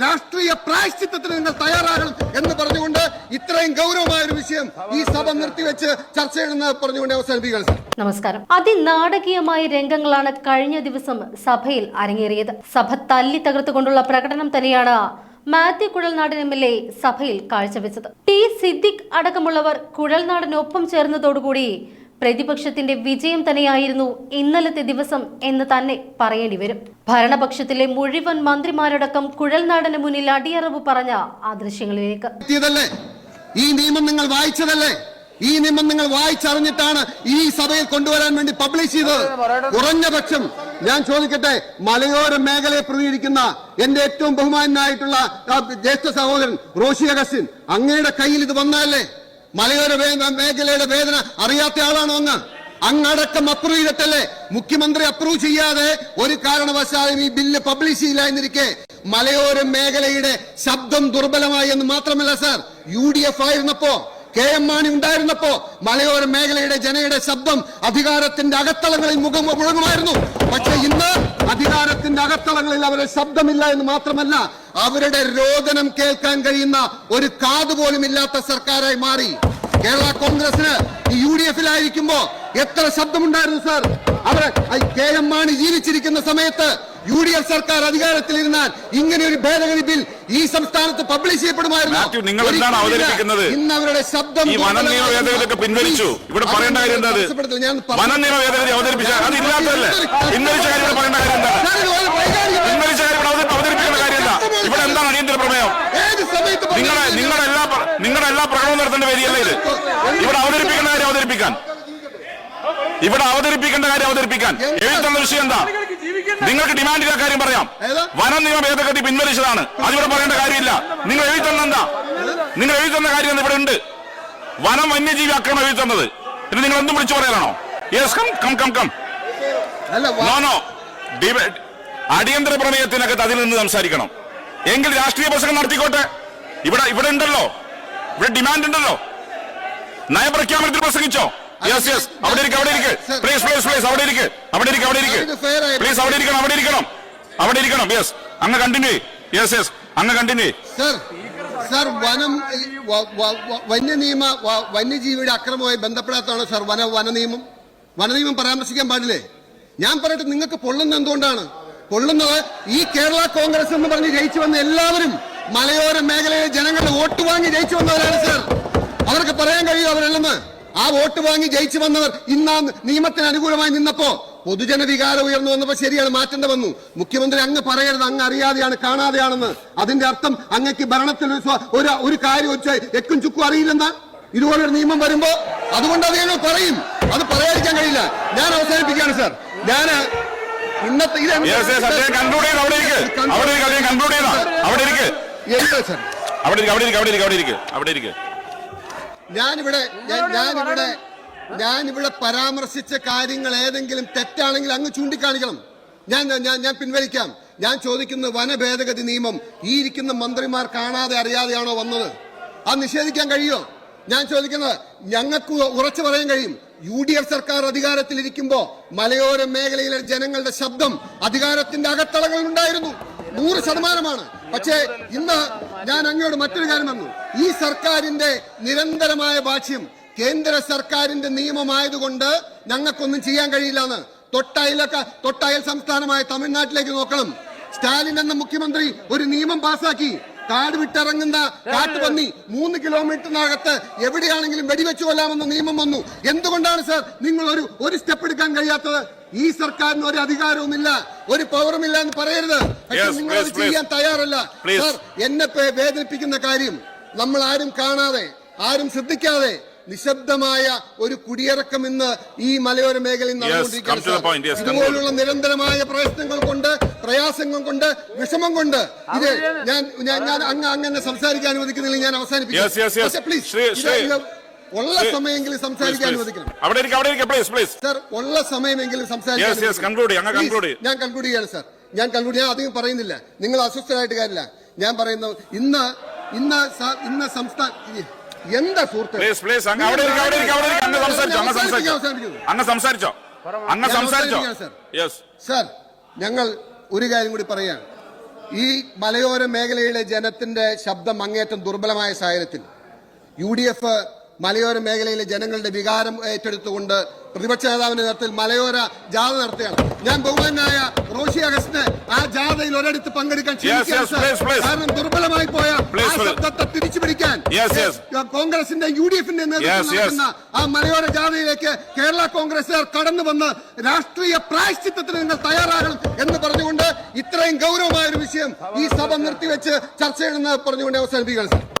രാഷ്ട്രീയ പ്രായശ്ചിത്തത്തിന് നിങ്ങൾ തയ്യാറാകണം എന്ന് പറഞ്ഞുകൊണ്ട് ഇത്രയും ഗൗരവമായ ഒരു വിഷയം ഈ സഭ നിർത്തിവെച്ച് ചർച്ച ചെയ്യണമെന്ന് പറഞ്ഞുകൊണ്ട് അവസാനിപ്പിക്കുകയാണ് സാർ. നമസ്കാരം. അതിനാടകീയമായ രംഗങ്ങളാണ് കഴിഞ്ഞ ദിവസം സഭയിൽ അരങ്ങേറിയത്. സഭ തല്ലി തകർത്തുകൊണ്ടുള്ള പ്രകടനം തന്നെയാണ് Mathew Kuzhalnadan M L A സഭയിൽ കാഴ്ചവെച്ചത്. ടി സിദ്ദിഖ് അടക്കമുള്ളവർ കുഴൽനാടനൊപ്പം ചേർന്നതോടുകൂടി പ്രതിപക്ഷത്തിന്റെ വിജയം തന്നെയായിരുന്നു ഇന്നലത്തെ ദിവസം എന്ന് തന്നെ പറയേണ്ടി വരും. ഭരണപക്ഷത്തിലെ മുഴുവൻ മന്ത്രിമാരടക്കം കുഴൽനാടന് മുന്നിൽ അടിയറവ് പറഞ്ഞ ആ ദൃശ്യങ്ങളിലേക്ക്. ഈ നിയമം നിങ്ങൾ വായിച്ചതല്ലേ? ഈ നിയമം നിങ്ങൾ വായിച്ചറിഞ്ഞിട്ടാണ് ഈ സഭയിൽ കൊണ്ടുവരാൻ വേണ്ടി പബ്ലിഷ് ചെയ്തത്. കുറഞ്ഞ പക്ഷം ഞാൻ ചോദിക്കട്ടെ മലയോര മേഖലയെ പ്രതികരിക്കുന്ന എന്റെ ഏറ്റവും ബഹുമാനായിട്ടുള്ള ജ്യേഷ്ഠ സഹോദരൻ റോഷി അഗസ്റ്റിൻ അങ്ങയുടെ കയ്യിൽ ഇത് വന്നാലേ? മലയോര മേഖലയുടെ വേദന അറിയാത്ത ആളാണോ അങ്ങ്. അങ്ങടക്കം അപ്രൂവ് ചെയ്തിട്ടല്ലേ? മുഖ്യമന്ത്രി അപ്രൂവ് ചെയ്യാതെ ഒരു കാരണവശാലും ഈ ബില്ല് പബ്ലിഷ് ചെയ്യില്ല എന്നിരിക്കെ മലയോര മേഖലയുടെ ശബ്ദം ദുർബലമായി എന്ന് മാത്രമല്ല സാർ. യു ഡി എഫ് ആയിരുന്നപ്പോ കെ എം മാണി ഉണ്ടായിരുന്നപ്പോ മലയോര മേഖലയുടെ ജനയുടെ ശബ്ദം അധികാരത്തിന്റെ അകത്തളങ്ങളിൽ മുഖം മുഴങ്ങുമായിരുന്നു. പക്ഷെ ഇന്ന് അധികാരത്തിന്റെ അകത്തളങ്ങളിൽ അവരുടെ ശബ്ദമില്ല എന്ന് മാത്രമല്ല അവരുടെ രോദനം കേൾക്കാൻ കഴിയുന്ന ഒരു കാതുപോലും ഇല്ലാത്ത സർക്കാരായി മാറി. കേരള കോൺഗ്രസിന് യു ഡി എഫിലായിരിക്കുമ്പോ എത്ര ശബ്ദമുണ്ടായിരുന്നു സാർ? അവർ കെ എം മാണി ജീവിച്ചിരിക്കുന്ന സമയത്ത് യു ഡി എഫ് സർക്കാർ അധികാരത്തിലിരുന്നാൽ ഇങ്ങനെ ഒരു ഭേദഗതി ബിൽ ഈ സംസ്ഥാനത്ത് പബ്ലിഷ് ചെയ്യപ്പെടുമായിരുന്നു. നിങ്ങൾ എന്താണ്. അവതരിപ്പിക്കുന്നത്? ഇന്ന് അവരുടെ ശബ്ദം പിൻവലിച്ചു. ഇവിടെ പറയേണ്ട കാര്യം എന്താ അത്? അവതരിപ്പിച്ച ഇല്ലാത്തതല്ലേ പിൻവലിച്ച കാര്യം ഇവിടെ പറയേണ്ട കാര്യം എന്താ സാർ, ഇത് വളരെ വൈകാരികമാണ്. പിൻവലിച്ച കാര്യം ഇവിടെ അവതരി- അവതരിപ്പിക്കേണ്ട കാര്യം എന്താ ഇവിടെ എന്താണ് അടിയന്തര പ്രമേയം? നിങ്ങളെ നിങ്ങളുടെ എല്ലാ നിങ്ങളുടെ എല്ലാ പ്രകടനവും നടത്തേണ്ട വേദിയല്ല ഇത്? ഇവിടെ അവതരിപ്പിക്കേണ്ട കാര്യം അവതരിപ്പിക്കാൻ. ഇവിടെ അവതരിപ്പിക്കേണ്ട കാര്യം അവതരിപ്പിക്കാൻ. എഴുതുന്ന വിഷയം എന്താ? നിങ്ങൾക്ക് ഡിമാൻഡ് ചെയ്ത കാര്യം പറയാം? വന നിയമ ഭേദഗതി പിൻവലിച്ചതാണ്. അതിവിടെ പറയേണ്ട കാര്യമില്ല. നിങ്ങൾ എഴുതുന്ന എന്താ? നിങ്ങൾ എഴുതുന്ന കാര്യം ഇവിടെ ഉണ്ട്? വനം വന്യജീവി ആക്രമണം എഴുതുന്നത് ഇത് നിങ്ങൾ ഒന്നും വിളിച്ചു പറയാനാണോ yes come come come come അല്ല നോ നോ ഡിബേ- അടിയന്തര പ്രമേയത്തിനകത്ത് അതിൽ നിന്ന് സംസാരിക്കണം. എങ്കിൽ രാഷ്ട്രീയ പ്രസംഗം നടത്തിക്കോട്ടെ. ഇവിടെ ഇവിടെ ഉണ്ടല്ലോ. ഇവിടെ ഡിമാൻഡ് ഉണ്ടല്ലോ. നയപ്രഖ്യാപനത്തിൽ പ്രസംഗിച്ചോ? യെസ് യെസ് അവിടെ ഇരിക്കും അവിടെ ഇരിക്കും. പ്ലീസ് പ്ലീസ് പ്ലീസ് അവിടെ ഇരിക്കും. അവിടെ ഇരിക്കും അവിടെ ഇരിക്കും. പ്ലീസ് അവിടെ ഇരിക്കണം അവിടെ ഇരിക്കണം. അവിടെ ഇരിക്കണം. യെസ് അങ്ങ് കണ്ടിന്യൂ യെസ് യെസ് അങ്ങ് കണ്ടിന്യൂ സർ വനം വന്യനിയമ വന്യജീവിയുടെ അക്രമവുമായി ബന്ധപ്പെടാത്തതാണ് സർ വന വന നിയമം വന നിയമം പരാമർശിക്കാൻ പാടില്ലേ? ഞാൻ പറയട്ടെ നിങ്ങൾക്ക് പൊള്ളുന്ന എന്തുകൊണ്ടാണ്? പൊള്ളുന്നത് ഈ കേരള കോൺഗ്രസ് എന്ന് പറഞ്ഞ് ജയിച്ചു വന്ന എല്ലാവരും മലയോര മേഖലയിലെ ജനങ്ങളുടെ വോട്ട് വാങ്ങി ജയിച്ചു വന്നവരാണ് സർ. അവർക്ക് പറയാൻ കഴിയും അവരല്ലെന്ന്. ആ വോട്ട് വാങ്ങി ജയിച്ചു വന്നവർ ഇന്ന് നിയമത്തിന് അനുകൂലമായി നിന്നപ്പോ പൊതുജന വികാരം ഉയർന്നു വന്നപ്പോ ശരിയാണ് മാറ്റേണ്ട വന്നു. മുഖ്യമന്ത്രി അങ്ങ് പറയരുത് അങ്ങ് അറിയാതെയാണ് കാണാതെയാണെന്ന്. അതിന്റെ അർത്ഥം അങ്ങക്ക് ഭരണത്തിൽ ഒരു ഒരു കാര്യം എക്കും ചുക്കും അറിയില്ലെന്നാ? ഇതുപോലെ ഒരു നിയമം വരുമ്പോ അതുകൊണ്ട് അത് ഞങ്ങൾ പറയും. അത് പറയാതിരിക്കാൻ കഴിയില്ല. ഞാൻ അവസാനിപ്പിക്കുകയാണ് സർ. ഞാൻ ഇന്നത്തെ കൺക്ലൂഡ് ചെയ്ത് അവിടെ ഇരിക്ക്. അവിടെ ഇരിക്കും അദ്ദേഹം കൺക്ലൂഡ് ചെയ്താ. അവിടെ ഇരിക്ക്. അവിടെ ഇരിക്കും അവിടെ ഇരിക്കും അവിടെ ഇരിക്കും അവിടെ ഇരിക്കും അവിടെ ഇരിക്കും. ഞാനിവിടെ ഞാൻ- ഞാനിവിടെ ഞാനിവിടെ പരാമർശിച്ച കാര്യങ്ങൾ ഏതെങ്കിലും തെറ്റാണെങ്കിൽ അങ്ങ് ചൂണ്ടിക്കാണിക്കണം. ഞാൻ ഞാൻ ഞാൻ പിൻവലിക്കാം. ഞാൻ ചോദിക്കുന്ന വനഭേദഗതി നിയമം ഈ ഇരിക്കുന്ന മന്ത്രിമാർ കാണാതെ അറിയാതെയാണോ വന്നത്? അത് നിഷേധിക്കാൻ കഴിയോ? ഞാൻ ചോദിക്കുന്നത് ഞങ്ങൾക്ക് ഉറച്ചു പറയാൻ കഴിയും. യു ഡി എഫ് സർക്കാർ അധികാരത്തിലിരിക്കുമ്പോ മലയോര മേഖലയിലെ ജനങ്ങളുടെ ശബ്ദം അധികാരത്തിന്റെ അകത്തളങ്ങളിൽ ഉണ്ടായിരുന്നു നൂറ് ശതമാനമാണ്. പക്ഷേ ഇന്ന് ഞാൻ അങ്ങോട്ട് മറ്റൊരു കാര്യം വന്നു. ഈ സർക്കാരിന്റെ നിരന്തരമായ ഭാഷ്യം കേന്ദ്ര സർക്കാരിന്റെ നിയമമായതുകൊണ്ട് ഞങ്ങൾക്കൊന്നും ചെയ്യാൻ കഴിയില്ല എന്ന് തൊട്ടയലൊക്കെ തൊട്ടയൽ സംസ്ഥാനമായ തമിഴ്നാട്ടിലേക്ക് നോക്കണം. സ്റ്റാലിൻ എന്ന മുഖ്യമന്ത്രി ഒരു നിയമം പാസാക്കി. കാട് വിട്ടിറങ്ങുന്ന കാട്ടുപന്നി മൂന്ന് കിലോമീറ്ററിനകത്ത് എവിടെയാണെങ്കിലും വെടിവെച്ചു കൊല്ലാമെന്ന നിയമം വന്നു. എന്തുകൊണ്ടാണ് സാർ നിങ്ങൾ ഒരു ഒരു സ്റ്റെപ്പ് എടുക്കാൻ കഴിയാത്തത്? ഈ സർക്കാരിന് ഒരു അധികാരവുമില്ല ഒരു പവറുമില്ല എന്ന് പറയരുത്. പക്ഷെ please. ചെയ്യാൻ തയ്യാറല്ല. സർ എന്നെ വേദനിപ്പിക്കുന്ന കാര്യം നമ്മൾ ആരും കാണാതെ ആരും ശ്രദ്ധിക്കാതെ നിശബ്ദമായ ഒരു കുടിയിറക്കം ഇന്ന് ഈ മലയോര മേഖലയിൽ നടന്നുകൊണ്ടിരിക്കുകയാണ് ഇതുപോലുള്ള നിരന്തരമായ പ്രശ്നങ്ങൾ കൊണ്ട് പ്രയാസങ്ങൾ കൊണ്ട് വിഷമം കൊണ്ട് ഇത് ഞാൻ ഞാൻ അങ്ങ് അങ്ങനെ സംസാരിക്കാൻ അനുവദിക്കുന്നില്ല ഞാൻ അവസാനിപ്പിക്കും. ഉള്ള സമയമെങ്കിലും സംസാരിക്കാൻ അനുവദിക്കണം. അവിടെ ഇരിക്കും അവിടെ ഇരിക്കും പ്ലീസ് പ്ലീസ് സാർ ഉള്ള സമയമെങ്കിലും സംസാരിക്കാൻ. ഞാൻ കൺക്ലൂഡ് ചെയ്യാണ് സാർ. ഞാൻ കൺക്ലൂഡ് ഞാൻ അധികം പറയുന്നില്ല. നിങ്ങൾ അസ്വസ്ഥരായിട്ട് കാര്യമില്ല. ഞാൻ പറയുന്നത് ഇന്ന് ഇന്ന് ഇന്ന് സംസ്ഥാന എന്താ സുഹൃത്ത്? പ്ലീസ് പ്ലീസ് അങ്ങ് അവിടെ ഇരിക്കും അവിടെ ഇരിക്കും അവിടെ ഇരിക്കും. അങ്ങ് സംസാരിച്ചോ അങ്ങ് സംസാരിച്ചോ. അങ്ങ് സംസാരിച്ചോ. അങ്ങ് സംസാരിച്ചോ. Yes sir. ഞങ്ങൾ ഒരു കാര്യം കൂടി പറയാം. ഈ മലയോര മേഖലയിലെ ജനത്തിന്റെ ശബ്ദം അങ്ങേറ്റം ദുർബലമായ സാഹചര്യത്തിൽ യു ഡി എഫ് മലയോര മേഖലയിലെ ജനങ്ങളുടെ വികാരം ഏറ്റെടുത്തുകൊണ്ട് പ്രതിപക്ഷ നേതാവിന്റെ നേതൃത്വത്തിൽ മലയോര ജാഥ നടത്തുകയാണ് ഞാൻ ബഹുമാനായ റോഷി അഗസ്റ്റിന് ആ ജാഥയിൽ ഒരിടത്ത് പങ്കെടുക്കാൻ. കാരണം ദുർബലമായി പോയ. ശബ്ദത്തെ തിരിച്ചു പിടിക്കാൻ. കോൺഗ്രസിന്റെ യു ഡി എഫിന്റെ നേതൃത്വം നേതൃത്വത്തിൽ നടക്കുന്ന ആ മലയോര ജാഥയിലേക്ക് കേരള കോൺഗ്രസുകാർ കടന്നു വന്ന് രാഷ്ട്രീയ പ്രായശ്ചിത്തത്തിന് നിങ്ങൾ തയ്യാറാകണം എന്ന് പറഞ്ഞുകൊണ്ട് ഇത്രയും ഗൗരവമായ ഒരു വിഷയം ഈ സഭ നിർത്തിവെച്ച് ചർച്ച ചെയ്യണമെന്ന് പറഞ്ഞുകൊണ്ട് അവസാനിപ്പിക്കുകയാണ് സർ